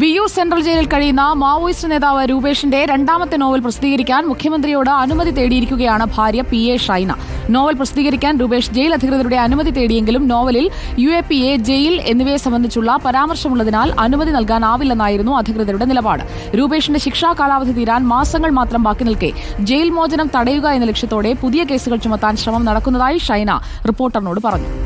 Viyyur central ജയിലിൽ കഴിയുന്ന Maoist നേതാവ് രൂപേഷിന്റെ രണ്ടാമത്തെ നോവൽ പ്രസിദ്ധീകരിക്കാൻ മുഖ്യമന്ത്രിയോട് അനുമതി തേടിയിരിക്കുകയാണ് ഭാര്യ പി എ ഷൈന. നോവൽ പ്രസിദ്ധീകരിക്കാൻ രൂപേഷ് ജയിൽ അധികൃതരുടെ അനുമതി തേടിയെങ്കിലും നോവലിൽ U A P A jail എന്നിവയെ സംബന്ധിച്ചുള്ള പരാമർശമുള്ളതിനാൽ അനുമതി നൽകാനാവില്ലെന്നായിരുന്നു അധികൃതരുടെ നിലപാട്. രൂപേഷിന്റെ ശിക്ഷാ കാലാവധി തീരാൻ മാസങ്ങൾ മാത്രം ബാക്കി നിൽക്കെ ജയിൽ മോചനം തടയുക എന്ന ലക്ഷ്യത്തോടെ പുതിയ കേസുകൾ ചുമത്താൻ ശ്രമം നടക്കുന്നതായി ഷൈന റിപ്പോർട്ടറിനോട് പറഞ്ഞു.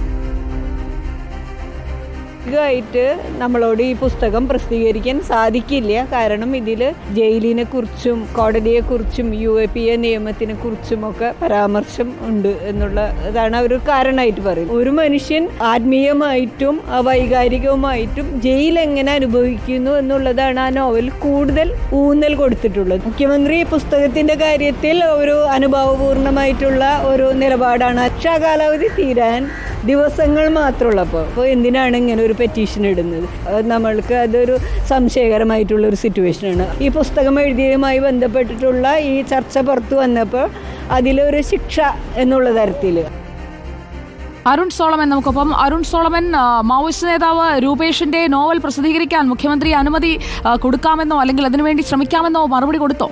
ായിട്ട് നമ്മളോട് ഈ പുസ്തകം പ്രസിദ്ധീകരിക്കാൻ സാധിക്കില്ല. കാരണം ഇതിൽ ജയിലിനെ കുറിച്ചും കോടതിയെ കുറിച്ചും യു എ പി എ നിയമത്തിനെ കുറിച്ചും ഒക്കെ പരാമർശം ഉണ്ട് എന്നുള്ളതാണ് ഒരു കാരണമായിട്ട് പറയുന്നത്. ഒരു മനുഷ്യൻ ആത്മീയമായിട്ടും വൈകാരികവുമായിട്ടും ജയിൽ എങ്ങനെ അനുഭവിക്കുന്നു എന്നുള്ളതാണ് ആ നോവൽ കൂടുതൽ ഊന്നൽ കൊടുത്തിട്ടുള്ളത്. മുഖ്യമന്ത്രി പുസ്തകത്തിന്റെ കാര്യത്തിൽ ഒരു അനുഭവപൂർണമായിട്ടുള്ള ഒരു നിലപാടാണ്. രക്ഷാ കാലാവധി തീരാൻ ദിവസങ്ങൾ മാത്രമുള്ളപ്പോൾ അപ്പോൾ എന്തിനാണ് ഇങ്ങനെ ഒരു പെറ്റീഷൻ ഇടുന്നത്? നമ്മൾക്ക് അതൊരു സംശയകരമായിട്ടുള്ള ഒരു സിറ്റുവേഷനാണ് ഈ പുസ്തകം എഴുതിയതുമായി ബന്ധപ്പെട്ടിട്ടുള്ള ഈ ചർച്ച പുറത്തു വന്നപ്പോൾ അതിലൊരു ശിക്ഷ എന്നുള്ള തരത്തിൽ അരുൺ സോളമൻ നമുക്കൊപ്പം. അരുൺ സോളമൻ മാവോയിസ്റ്റ് നേതാവ് രൂപേഷിന്റെ നോവൽ പ്രസിദ്ധീകരിക്കാൻ മുഖ്യമന്ത്രി അനുമതി കൊടുക്കാമെന്നോ അല്ലെങ്കിൽ അതിനുവേണ്ടി ശ്രമിക്കാമെന്നോ മറുപടി കൊടുത്തോ?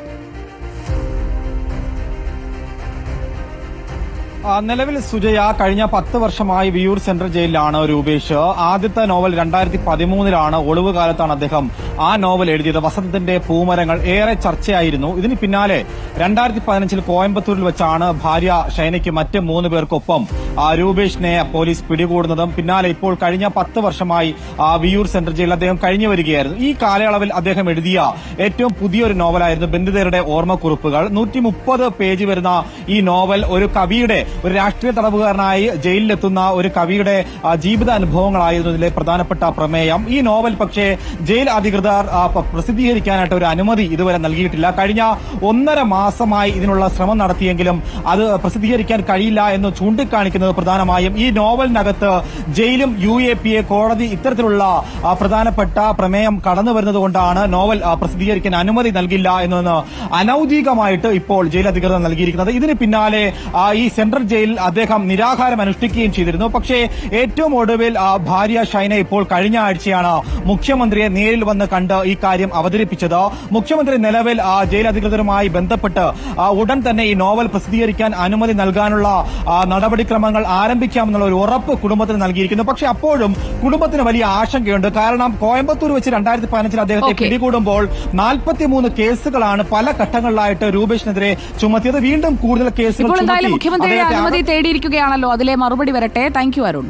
നിലവിൽ സുജയ കഴിഞ്ഞ പത്ത് വർഷമായി വിയൂർ സെൻട്രൽ ജയിലിലാണ് രൂപേഷ്. ആദ്യത്തെ നോവൽ രണ്ടായിരത്തി പതിമൂന്നിലാണ് ഒളിവ് കാലത്താണ് അദ്ദേഹം ആ നോവൽ എഴുതിയത്. വസന്തത്തിന്റെ പൂമരങ്ങൾ ഏറെ ചർച്ചയായിരുന്നു. ഇതിന് പിന്നാലെ രണ്ടായിരത്തി പതിനഞ്ചിൽ കോയമ്പത്തൂരിൽ വെച്ചാണ് ഭാര്യ ഷൈനയ്ക്ക് മറ്റ് മൂന്ന് പേർക്കൊപ്പം രൂപേഷിനെ പോലീസ് പിടികൂടുന്നതും പിന്നാലെ ഇപ്പോൾ കഴിഞ്ഞ പത്ത് വർഷമായി വിയൂർ സെൻട്രൽ ജയിലിൽ അദ്ദേഹം കഴിഞ്ഞു വരികയായിരുന്നു. ഈ കാലയളവിൽ അദ്ദേഹം എഴുതിയ ഏറ്റവും പുതിയൊരു നോവലായിരുന്നു ബന്ധിതരുടെ ഓർമ്മക്കുറിപ്പുകൾ. നൂറ്റി പേജ് വരുന്ന ഈ നോവൽ ഒരു കവിയുടെ ഒരു രാഷ്ട്രീയ തടവുകാരനായി ജയിലിലെത്തുന്ന ഒരു കവിയുടെ ജീവിതാനുഭവങ്ങളായിരുന്നു ഇതിലെ പ്രധാനപ്പെട്ട പ്രമേയം. ഈ നോവൽ പക്ഷേ ജയിൽ അധികൃതർ പ്രസിദ്ധീകരിക്കാനായിട്ട് ഒരു അനുമതി ഇതുവരെ നൽകിയിട്ടില്ല. കഴിഞ്ഞ ഒന്നര മാസമായി ഇതിനുള്ള ശ്രമം നടത്തിയെങ്കിലും അത് പ്രസിദ്ധീകരിക്കാൻ കഴിയില്ല എന്ന് ചൂണ്ടിക്കാണിക്കുന്നത് പ്രധാനമായും ഈ നോവലിനകത്ത് ജയിലും യു എ പി എ കോടതി ഇത്തരത്തിലുള്ള പ്രധാനപ്പെട്ട പ്രമേയം കടന്നു വരുന്നത് കൊണ്ടാണ് നോവൽ പ്രസിദ്ധീകരിക്കാൻ അനുമതി നൽകില്ല എന്നതെന്ന് അനൌദ്യോഗികമായിട്ട് ഇപ്പോൾ ജയിൽ അധികൃതർ നൽകിയിരിക്കുന്നത്. ഇതിന് പിന്നാലെ ഈ സെൻട്രൽ ജയിലിൽ അദ്ദേഹം നിരാഹാരം അനുഷ്ഠിക്കുകയും ചെയ്തിരുന്നു. പക്ഷേ ഏറ്റവും ഒടുവിൽ ആ, ഭാര്യ ഷൈന ഇപ്പോൾ കഴിഞ്ഞ ആഴ്ചയാണ് മുഖ്യമന്ത്രിയെ നേരിൽ വന്ന് കണ്ട് ഈ കാര്യം അവതരിപ്പിച്ചത്. മുഖ്യമന്ത്രി നിലവിൽ ആ, ജയിൽ അധികൃതരുമായി ബന്ധപ്പെട്ട് ഉടൻ തന്നെ ഈ നോവൽ പ്രസിദ്ധീകരിക്കാൻ അനുമതി നൽകാനുള്ള നടപടിക്രമങ്ങൾ ആരംഭിക്കാമെന്നുള്ള ഒരു ഉറപ്പ് കുടുംബത്തിന് നൽകിയിരിക്കുന്നു. പക്ഷേ അപ്പോഴും കുടുംബത്തിന് വലിയ ആശങ്കയുണ്ട്. കാരണം കോയമ്പത്തൂർ വെച്ച് രണ്ടായിരത്തി പതിനഞ്ചിൽ അദ്ദേഹത്തെ പിടികൂടുമ്പോൾ നാൽപ്പത്തിമൂന്ന് കേസുകളാണ് പല ഘട്ടങ്ങളിലായിട്ട് രൂപേഷിനെതിരെ ചുമത്തിയത്. വീണ്ടും കൂടുതൽ കേസുകൾ മുഖ്യമന്ത്രിയുടെ അനുമതി തേടിയിരിക്കുകയാണല്ലോ. അതിലെ മറുപടി വരട്ടെ. Thank you Arun.